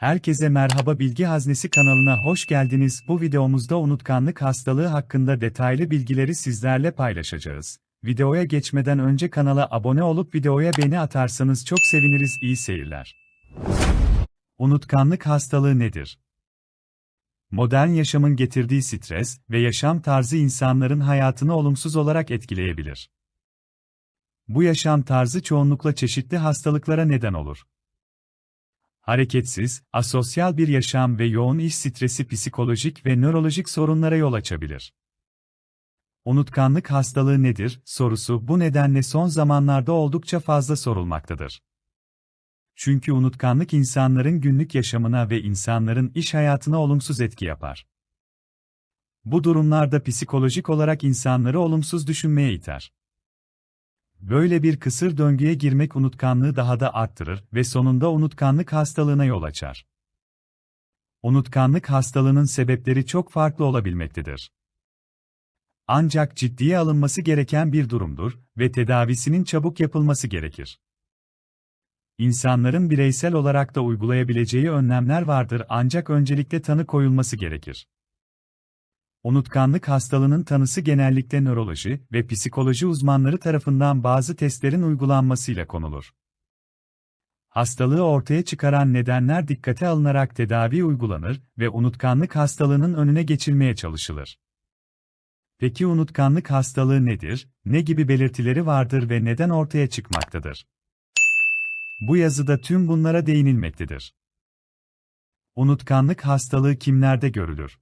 Herkese merhaba Bilgi Haznesi kanalına hoş geldiniz. Bu videomuzda unutkanlık hastalığı hakkında detaylı bilgileri sizlerle paylaşacağız. Videoya geçmeden önce kanala abone olup videoya beğeni atarsanız çok seviniriz. İyi seyirler. Unutkanlık hastalığı nedir? Modern yaşamın getirdiği stres ve yaşam tarzı insanların hayatını olumsuz olarak etkileyebilir. Bu yaşam tarzı çoğunlukla çeşitli hastalıklara neden olur. Hareketsiz, asosyal bir yaşam ve yoğun iş stresi psikolojik ve nörolojik sorunlara yol açabilir. Unutkanlık hastalığı nedir sorusu bu nedenle son zamanlarda oldukça fazla sorulmaktadır. Çünkü unutkanlık insanların günlük yaşamına ve insanların iş hayatına olumsuz etki yapar. Bu durumlarda psikolojik olarak insanları olumsuz düşünmeye iter. Böyle bir kısır döngüye girmek unutkanlığı daha da arttırır ve sonunda unutkanlık hastalığına yol açar. Unutkanlık hastalığının sebepleri çok farklı olabilmektedir. Ancak ciddiye alınması gereken bir durumdur ve tedavisinin çabuk yapılması gerekir. İnsanların bireysel olarak da uygulayabileceği önlemler vardır ancak öncelikle tanı koyulması gerekir. Unutkanlık hastalığının tanısı genellikle nöroloji ve psikoloji uzmanları tarafından bazı testlerin uygulanmasıyla konulur. Hastalığı ortaya çıkaran nedenler dikkate alınarak tedavi uygulanır ve unutkanlık hastalığının önüne geçilmeye çalışılır. Peki unutkanlık hastalığı nedir, ne gibi belirtileri vardır ve neden ortaya çıkmaktadır? Bu yazıda tüm bunlara değinilmektedir. Unutkanlık hastalığı kimlerde görülür?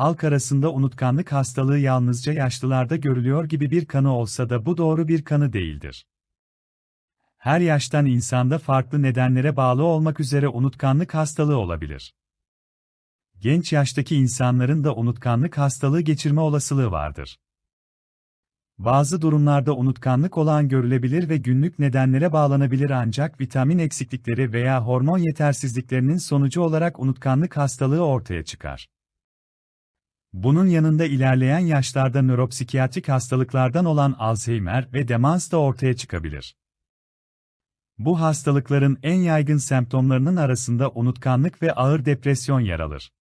Halk arasında unutkanlık hastalığı yalnızca yaşlılarda görülüyor gibi bir kanı olsa da bu doğru bir kanı değildir. Her yaştan insanda farklı nedenlere bağlı olmak üzere unutkanlık hastalığı olabilir. Genç yaştaki insanların da unutkanlık hastalığı geçirme olasılığı vardır. Bazı durumlarda unutkanlık olan görülebilir ve günlük nedenlere bağlanabilir ancak vitamin eksiklikleri veya hormon yetersizliklerinin sonucu olarak unutkanlık hastalığı ortaya çıkar. Bunun yanında ilerleyen yaşlarda nöropsikiyatrik hastalıklardan olan Alzheimer ve demans da ortaya çıkabilir. Bu hastalıkların en yaygın semptomlarının arasında unutkanlık ve ağır depresyon yer alır.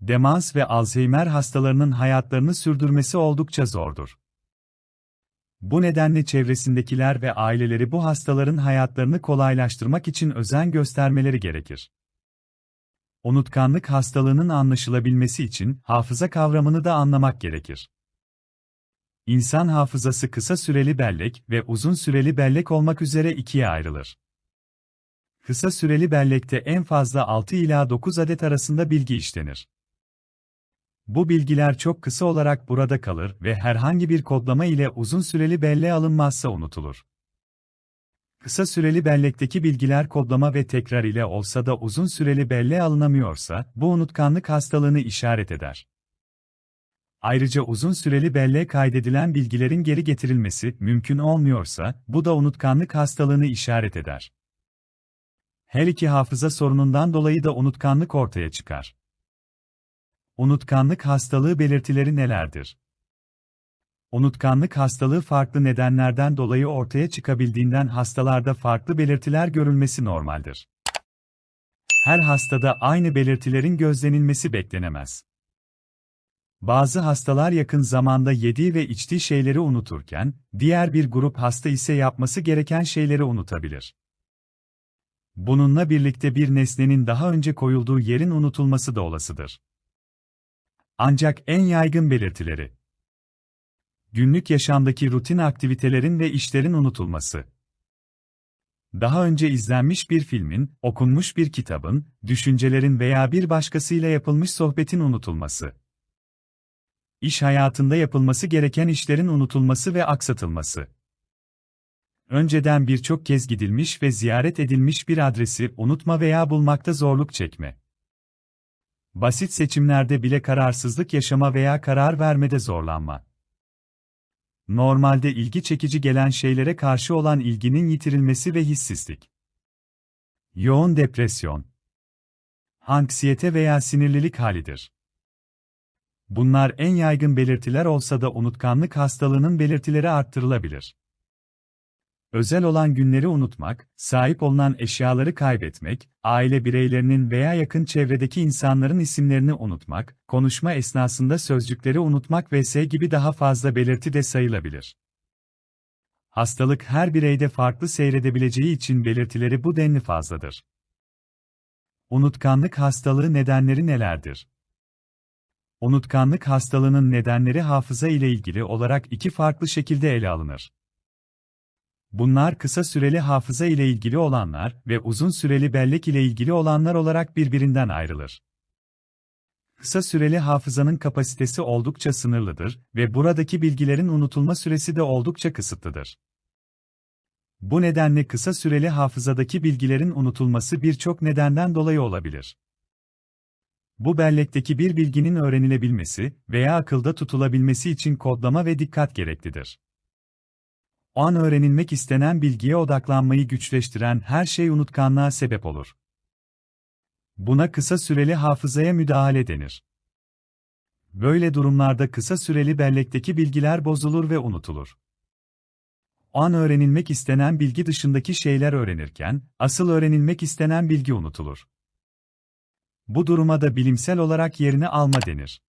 Demans ve Alzheimer hastalarının hayatlarını sürdürmesi oldukça zordur. Bu nedenle çevresindekiler ve aileleri bu hastaların hayatlarını kolaylaştırmak için özen göstermeleri gerekir. Unutkanlık hastalığının anlaşılabilmesi için hafıza kavramını da anlamak gerekir. İnsan hafızası kısa süreli bellek ve uzun süreli bellek olmak üzere ikiye ayrılır. Kısa süreli bellekte en fazla 6 ila 9 adet arasında bilgi işlenir. Bu bilgiler çok kısa olarak burada kalır ve herhangi bir kodlama ile uzun süreli belleğe alınmazsa unutulur. Kısa süreli bellekteki bilgiler kodlama ve tekrar ile olsa da uzun süreli belleğe alınamıyorsa, bu unutkanlık hastalığını işaret eder. Ayrıca uzun süreli belleğe kaydedilen bilgilerin geri getirilmesi mümkün olmuyorsa, bu da unutkanlık hastalığını işaret eder. Her iki hafıza sorunundan dolayı da unutkanlık ortaya çıkar. Unutkanlık hastalığı belirtileri nelerdir? Unutkanlık hastalığı farklı nedenlerden dolayı ortaya çıkabildiğinden hastalarda farklı belirtiler görülmesi normaldir. Her hastada aynı belirtilerin gözlenilmesi beklenemez. Bazı hastalar yakın zamanda yediği ve içtiği şeyleri unuturken, diğer bir grup hasta ise yapması gereken şeyleri unutabilir. Bununla birlikte bir nesnenin daha önce koyulduğu yerin unutulması da olasıdır. Ancak en yaygın belirtileri Günlük yaşamdaki rutin aktivitelerin ve işlerin unutulması. Daha önce izlenmiş bir filmin, okunmuş bir kitabın, düşüncelerin veya bir başkasıyla yapılmış sohbetin unutulması. İş hayatında yapılması gereken işlerin unutulması ve aksatılması. Önceden birçok kez gidilmiş ve ziyaret edilmiş bir adresi unutma veya bulmakta zorluk çekme. Basit seçimlerde bile kararsızlık yaşama veya karar vermede zorlanma normalde ilgi çekici gelen şeylere karşı olan ilginin yitirilmesi ve hissizlik. Yoğun depresyon. Anksiyete veya sinirlilik halidir. Bunlar en yaygın belirtiler olsa da unutkanlık hastalığının belirtileri arttırılabilir. Özel olan günleri unutmak, sahip olunan eşyaları kaybetmek, aile bireylerinin veya yakın çevredeki insanların isimlerini unutmak, konuşma esnasında sözcükleri unutmak vs. gibi daha fazla belirti de sayılabilir. Hastalık her bireyde farklı seyredebileceği için belirtileri bu denli fazladır. Unutkanlık hastalığı nedenleri nelerdir? Unutkanlık hastalığının nedenleri hafıza ile ilgili olarak iki farklı şekilde ele alınır. Bunlar kısa süreli hafıza ile ilgili olanlar ve uzun süreli bellek ile ilgili olanlar olarak birbirinden ayrılır. Kısa süreli hafızanın kapasitesi oldukça sınırlıdır ve buradaki bilgilerin unutulma süresi de oldukça kısıtlıdır. Bu nedenle kısa süreli hafızadaki bilgilerin unutulması birçok nedenden dolayı olabilir. Bu bellekteki bir bilginin öğrenilebilmesi veya akılda tutulabilmesi için kodlama ve dikkat gereklidir. O an öğrenilmek istenen bilgiye odaklanmayı güçleştiren her şey unutkanlığa sebep olur. Buna kısa süreli hafızaya müdahale denir. Böyle durumlarda kısa süreli bellekteki bilgiler bozulur ve unutulur. O an öğrenilmek istenen bilgi dışındaki şeyler öğrenirken, asıl öğrenilmek istenen bilgi unutulur. Bu duruma da bilimsel olarak yerini alma denir.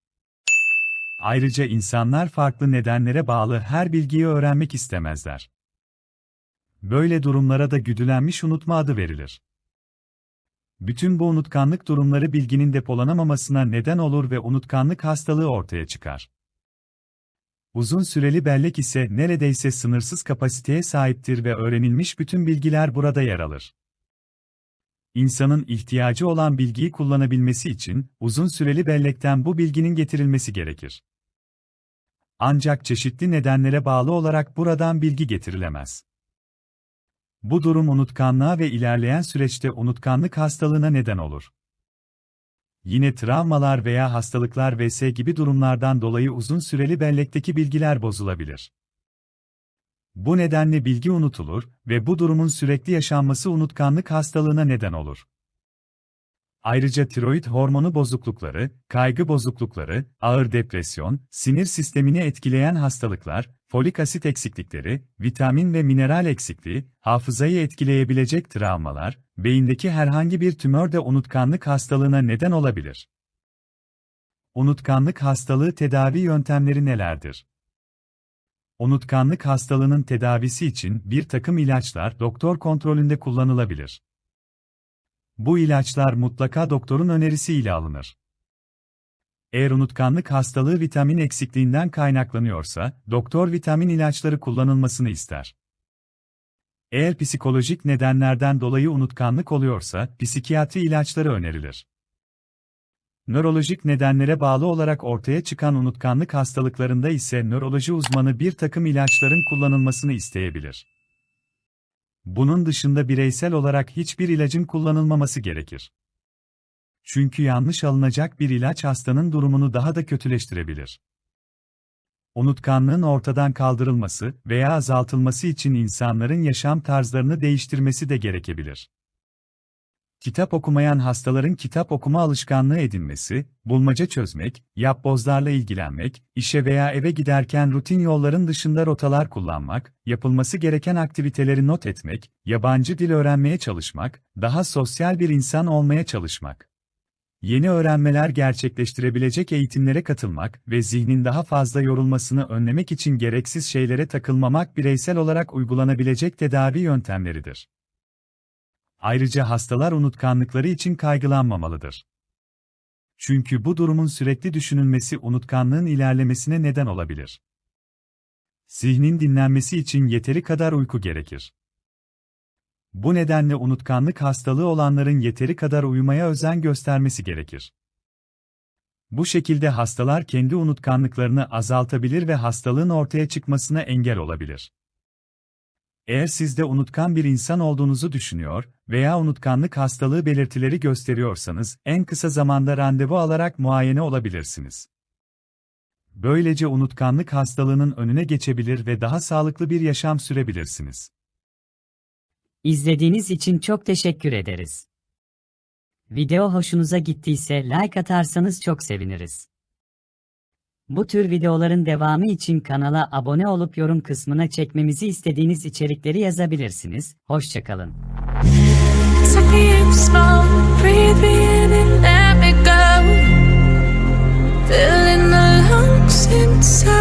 Ayrıca insanlar farklı nedenlere bağlı her bilgiyi öğrenmek istemezler. Böyle durumlara da güdülenmiş unutma adı verilir. Bütün bu unutkanlık durumları bilginin depolanamamasına neden olur ve unutkanlık hastalığı ortaya çıkar. Uzun süreli bellek ise neredeyse sınırsız kapasiteye sahiptir ve öğrenilmiş bütün bilgiler burada yer alır. İnsanın ihtiyacı olan bilgiyi kullanabilmesi için uzun süreli bellekten bu bilginin getirilmesi gerekir. Ancak çeşitli nedenlere bağlı olarak buradan bilgi getirilemez. Bu durum unutkanlığa ve ilerleyen süreçte unutkanlık hastalığına neden olur. Yine travmalar veya hastalıklar vs. gibi durumlardan dolayı uzun süreli bellekteki bilgiler bozulabilir. Bu nedenle bilgi unutulur ve bu durumun sürekli yaşanması unutkanlık hastalığına neden olur. Ayrıca tiroid hormonu bozuklukları, kaygı bozuklukları, ağır depresyon, sinir sistemini etkileyen hastalıklar, folik asit eksiklikleri, vitamin ve mineral eksikliği, hafızayı etkileyebilecek travmalar, beyindeki herhangi bir tümör de unutkanlık hastalığına neden olabilir. Unutkanlık hastalığı tedavi yöntemleri nelerdir? Unutkanlık hastalığının tedavisi için bir takım ilaçlar doktor kontrolünde kullanılabilir. Bu ilaçlar mutlaka doktorun önerisiyle alınır. Eğer unutkanlık hastalığı vitamin eksikliğinden kaynaklanıyorsa, doktor vitamin ilaçları kullanılmasını ister. Eğer psikolojik nedenlerden dolayı unutkanlık oluyorsa, psikiyatri ilaçları önerilir. Nörolojik nedenlere bağlı olarak ortaya çıkan unutkanlık hastalıklarında ise nöroloji uzmanı bir takım ilaçların kullanılmasını isteyebilir. Bunun dışında bireysel olarak hiçbir ilacın kullanılmaması gerekir. Çünkü yanlış alınacak bir ilaç hastanın durumunu daha da kötüleştirebilir. Unutkanlığın ortadan kaldırılması veya azaltılması için insanların yaşam tarzlarını değiştirmesi de gerekebilir. Kitap okumayan hastaların kitap okuma alışkanlığı edinmesi, bulmaca çözmek, yapbozlarla ilgilenmek, işe veya eve giderken rutin yolların dışında rotalar kullanmak, yapılması gereken aktiviteleri not etmek, yabancı dil öğrenmeye çalışmak, daha sosyal bir insan olmaya çalışmak. Yeni öğrenmeler gerçekleştirebilecek eğitimlere katılmak ve zihnin daha fazla yorulmasını önlemek için gereksiz şeylere takılmamak bireysel olarak uygulanabilecek tedavi yöntemleridir. Ayrıca hastalar unutkanlıkları için kaygılanmamalıdır. Çünkü bu durumun sürekli düşünülmesi unutkanlığın ilerlemesine neden olabilir. Zihnin dinlenmesi için yeteri kadar uyku gerekir. Bu nedenle unutkanlık hastalığı olanların yeteri kadar uyumaya özen göstermesi gerekir. Bu şekilde hastalar kendi unutkanlıklarını azaltabilir ve hastalığın ortaya çıkmasına engel olabilir. Eğer siz de unutkan bir insan olduğunuzu düşünüyor veya unutkanlık hastalığı belirtileri gösteriyorsanız, en kısa zamanda randevu alarak muayene olabilirsiniz. Böylece unutkanlık hastalığının önüne geçebilir ve daha sağlıklı bir yaşam sürebilirsiniz. İzlediğiniz için çok teşekkür ederiz. Video hoşunuza gittiyse like atarsanız çok seviniriz. Bu tür videoların devamı için kanala abone olup yorum kısmına çekmemizi istediğiniz içerikleri yazabilirsiniz. Hoşçakalın. Feeling the lungs inside